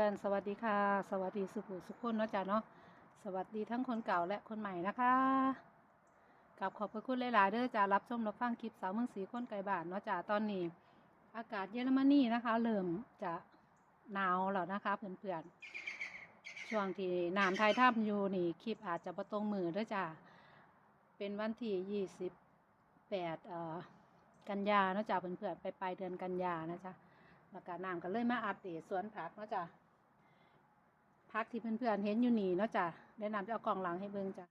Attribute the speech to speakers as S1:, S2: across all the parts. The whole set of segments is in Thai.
S1: กันสวัสดีค่ะ สวัสดีสุขุสุขคนเนาะจ๊ะเนาะสวัสดีทั้งคนเก่าและคนใหม่นะคะกับขอบพระคุณหลาย ๆ เด้อจ้ารับชมรับฟังคลิปสาวเมืองสีคนไก่บ้านเนาะจ้าตอนนี้ อากาศเยอรมนีนะคะ เริ่มจะหนาวแล้วนะคะเพื่อนๆช่วงที่น้ำไทยท่ามอยู่นี่คลิปอาจจะประตรงมือเด้อจ้าเป็นวันที่ยี่สิบแปดเอ่อกันยาเนาะจ้าเพื่อนๆไปปลายเดือนกันยานะจ๊ะแล้วก็น้ำก็เลยมาอัปเดตสวนผักเนาะจ้ะ ผักที่เพื่อนๆเห็นอยู่นี่เนาะจ้ะได้นำจะเอากล่องหลังให้เบิ่งจ้ะ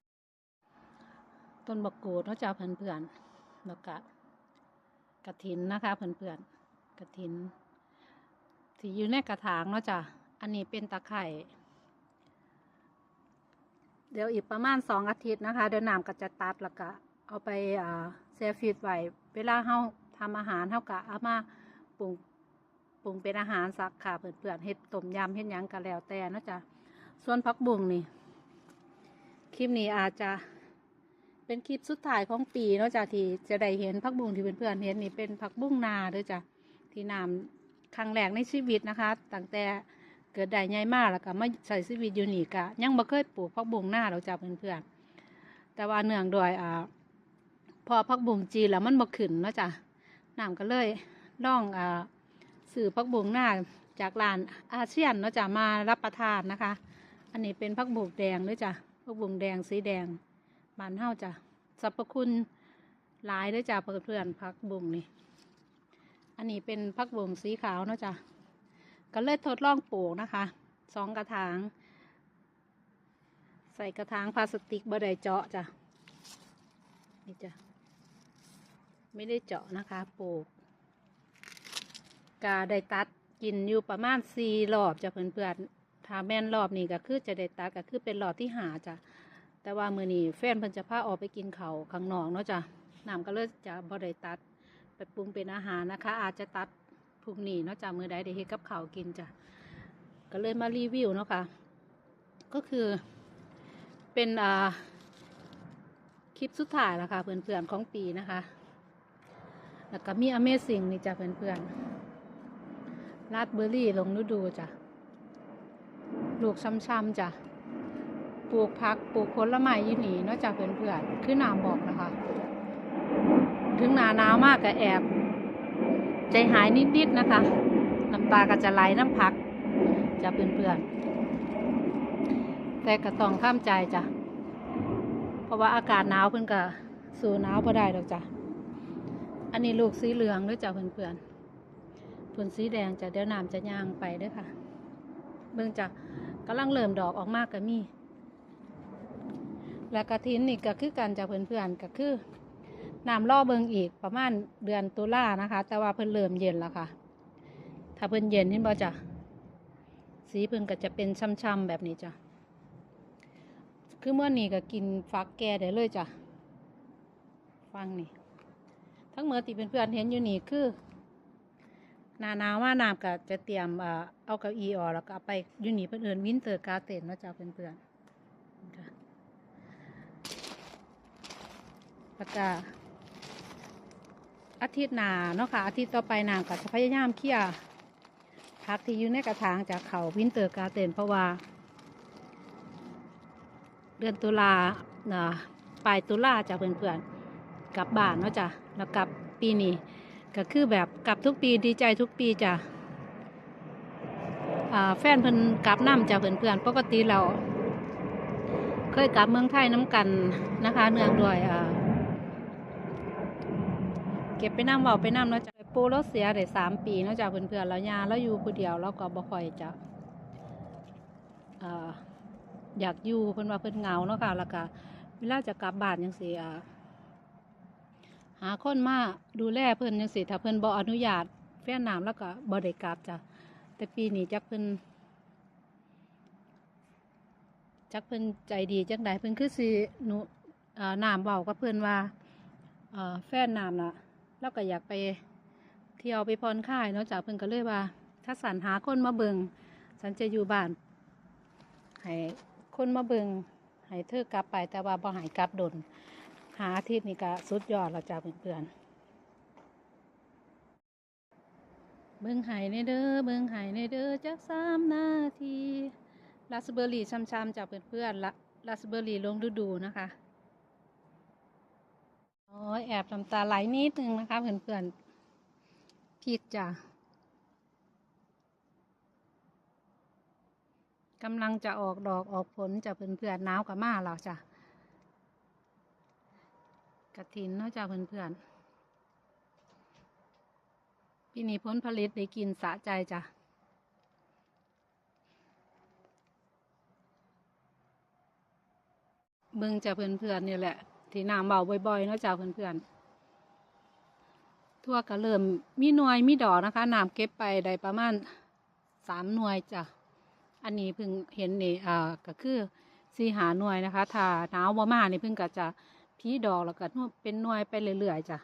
S1: ต้นบักกูดเนาะจ้ะเพื่อนๆแล้วก็กระถินนะคะเพื่อนๆกระถินที่อยู่ในกระถางเนาะจ้ะอันนี้เป็นตะไคร่เดี๋ยวอีกประมาณสองอาทิตย์นะคะเดี๋ยวน้ำก็จะตัดแล้วก็เอาไปอ่าแช่ฟรีซไว้เวลาเฮาทำอาหารเฮากะเอามาปรุง ปรุงเป็นอาหารสักค่ะเพื่อนๆเฮ็ดต้มยำเฮ็ดยังก็แล้วแต่นาะจ๊ะส่วนผักบุ้งนี่คลิปนี้อาจจะเป็นคลิปสุดท้ายของปีเนาะจ๊ะที่จะได้เห็นผักบุ้งที่เพื่อนๆเห็นนี่เป็นผักบุ้งนาด้อจ้ะที่นำครั้งแรกในชีวิตนะคะตั้งแต่เกิดได้ใหญ่มากแล้วก็มาใช้ชีวิตอยู่นี่กะยังบ่เคยปลูกผักบุ้งนาหรอกจ้ะเพื่อนๆแต่ว่าเนื่องด้วยอ่าพอผักบุ้งจีนแล้วมันบ่ขึ้นเนาะจ้ะน้ำก็เลยล่องอ่า สื่อพักบุงหน้าจากร้านอาเซียนเนาะจะมารับประทานนะคะ อันนี้เป็นพักบุกแดงด้วยจ้ะพักบุงแดงสีแดงบานเฮาจ้ะสรรพคุณหลายด้วยจ้ะเพื่อนเพื่อนๆพักบุงนี่อันนี้เป็นพักบุงสีขาวเนาะจ้ะก็เลยทดลองปลูกนะคะสองกระถาง ใส่กระถางพลาสติกบ่ได้เจาะจ้ะนี่จ้ะไม่ได้เจาะนะคะปลูก กาได้ตัดกินอยู่ประมาณสี่รอบจ้ะเพื่อนๆถ้าแม่นรอบนี้ก็คือจะได้ตัดก็คือเป็นรอบที่หาจ้ะแต่ว่ามือนี้แฟนเพิ่นจะพาออกไปกินเขาข้างนอกเนาะจ้ะน้ำก็เลยจะบ่ได้ตัดไปปรุงเป็นอาหารนะคะ อาจจะตัดพรุ่งนี้เนาะจ้ะมือใดได้เฮ็ดกับเขากินจ้ะก็เลยมารีวิวเนาะค่ะก็คือเป็นอ่าคลิปสุดท้ายแล้วค่ะเพื่อนๆของปีนะคะ แล้วก็มี Amazing นี่จ้ะเพื่อนๆ ราดเบอร์รี่ลงฤดูจ้ะลูกช้ำๆจ้ะปลูกพักปลูกผลไม้อยู่หนีเนอกจากเพื่อนๆคือน้ำบอกนะคะ ถึงหนาหนาวมากก็แอบ ใจหายนิดๆนะคะน้ำตาก็จะไหลน้ำพักจะเพื่อนๆแต่ก็ต้องข้ามใจจ้ะเพราะว่าอากาศหนาวเพิ่นก็สู้หนาวพอได้ดอกจ้ะอันนี้ลูกสีเหลืองด้วยจ้ะเพื่อนๆ ผลสีแดงจะเดี๋ยวน้ำจะย่างไปด้วยค่ะ เบิ่งจ้ะกำลังเริ่มดอกออกมากก็มี แล้วกระถินนี่ก็คือกันจากเพื่อนๆก็คือน้ำล่อเบิงอีกประมาณเดือนตุลานะคะ แต่ว่าเพิ่นเริ่มเย็นแล้วค่ะ ถ้าเพิ่นเย็นเห็นบ่จ้ะสีเพิ่นก็จะเป็นช่ำๆแบบนี้จ้ะคือเมื่อนี้ก็กินฟักแก่ได้เลยจ้ะฟังนี่ ทั้งเมื่อที่เพื่อนๆเห็นอยู่นี่คือ หนาหนาวว่าน้ำก็จะเตรียมเอาเก้าอี้ออกแล้วก็ไปยูนี่เพื่อนเอินวินเตอร์กาเต็นนะจ๊ะเพื่อนๆค่ะแล้วก็อาทิตย์หน้าเนาะค่ะอาทิตย์ต่อไปน้ำก็จะพยายามเคลียร์พักที่อยู่ในกระถางจากเขาวินเตอร์กาเต็นเพราะว่า เดือนตุลาเนาะปลายตุลาจากเพื่อนๆกลับบ้านเนาะจ้ะแล้วกลับปีนี้ ก็คือแบบกลับทุกปีดีใจทุกปีจ้ะแฟนเพิ่นกลับน้ำจ้ะเพื่อนๆปกติเรา เคยกลับเมืองไทยน้ำกันนะคะ เนื่องด้วยเก็บไปน้ำเบาไปน้ำเนาะจ้ะปูราเสียได้สามปีเนาะจ้ะเพื่อนๆแล้วยาเราอยู่ผู้เดียวเราก็บ่ค่อยจะอยากอยู่เพิ่นว่าเพิ่นเงาเนาะค่ะแล้วก็เวลาจะกลับบ้านยังสิอ่า หาคนมาดูแลเพิ่นจังสิถ้าเพิ่นบ่อนุญาตแฟนน้ำแล้วก็บ่ได้กลับจ้ะแต่ปีนี้จักเพิ่นจักเพิ่นใจดีจังใดเพิ่นคือสิหนูเอ่อน้ำเว้ากับเพิ่นว่าเอ่อแฟนน้ำน่ะ แล้วก็อยากไปเที่ยวไปผ่อนคลายเนาะจ้ะเพิ่นก็เลยว่า ถ้าสันหาคนมาเบิงฉันจะอยู่บ้านให้คนมาเบิงให้เธอกลับไปแต่ว่าบ่ให้กลับดนาอาทิตย์นี่ก็สุดยอดแล้วจ้าเพื่อนๆเบิ้งไห้ในเด้อเบิ้งไห้ในเด้อจักสามนาทีราสเบอร์รี่ช้ำๆจากเพื่อนๆละราสเบอร์รี่ลงฤดูนะคะโอ้ยแอบน้ำตาไหลนิดนึงนะคะเพื่อนๆผิดจ้ะกำลังจะออกดอกออกผลจะเพื่อนๆหนาวกับมาแล้วจ้ะ กระถินเนาะจ้ะเพื่อนๆปีนี้ผลผลิตได้กินสะใจจ้ะเบิ่งจ้ะเพื่อนๆนี่แหละ ที่น้ำเบาบ่อยๆเนาะจ้ะเพื่อนๆทั่วก็เริ่มมีหน่วยมีดอกนะคะน้ำเก็บไปได้ประมาณสามหน่วยจ้ะอันนี้เพิ่งเห็นนี่อ่าก็คือสีหาหน่วยนะคะ ถ้าหนาวบ่มานี่เพิ่งก็จะ พีดอกแล้วก็เป็นหน่วยไปเรื่อยๆจ้ะ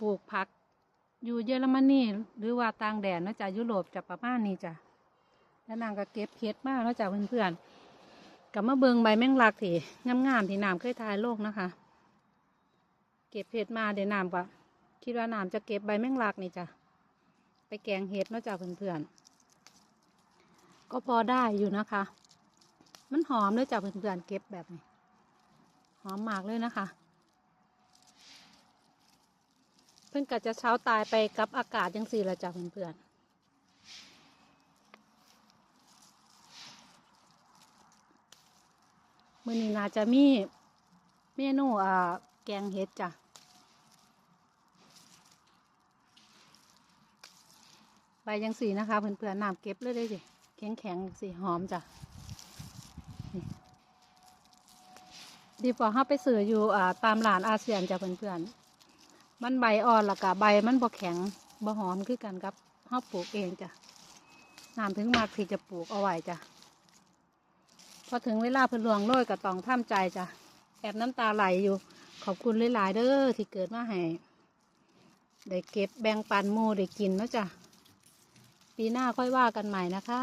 S1: ปลูกผัก อยู่เยอรมนีหรือว่าต่างแดนเนะจ้ะยุโรปจะประมาณนี้จ้ะแล้วนางก็เก็บเพชรมากเนะจ้ะเพื่อนๆกับมาเบิงใบแมงลักที่งามๆที่น้ำเคยทายโลกนะคะ เก็บเพชรมาเดี๋ยวน้ำก็คิดว่าน้ำจะเก็บใบแมงลักนี่จ้ะไปแกงเห็ดเนะจ้ะเพื่อนๆก็พอได้อยู่นะคะ มันหอมเลยจ้ะเพื่อนๆเก็บแบบนี้ หอมมากเลยนะคะ เพิ่งกะจะเช้าตายไปกับอากาศยังสี่ละจ้ะเพื่อนๆมื้อนี้น่าจะมีเมนูอ่าแกงเห็ดจ้ะใบยังสีนะคะเพื่อนๆน้ำเก็บเลยได้สิแข็งๆสีหอมจ้ะ ดีกว่าเฮาไปซื้ออยู่อ่าตามร้านอาเซียนจ้ะเพื่อนๆมันใบอ่อนและกะใบมันบ่แข็งบ่หอมคือกันครับเฮาปลูกเองจ้ะน้ำถึงมากที่จะปลูกเอาไว้จ้ะพอถึงเวลาเพิ่นลวงโรยก็ต้องท่ามใจจ้ะแอบน้ำตาไหลอยู่ ขอบคุณหลายๆเด้อที่เกิดมาให้ได้เก็บแบ่งปันหมู่ได้กินเนาะจ้ะปีหน้าค่อยว่ากันใหม่นะคะ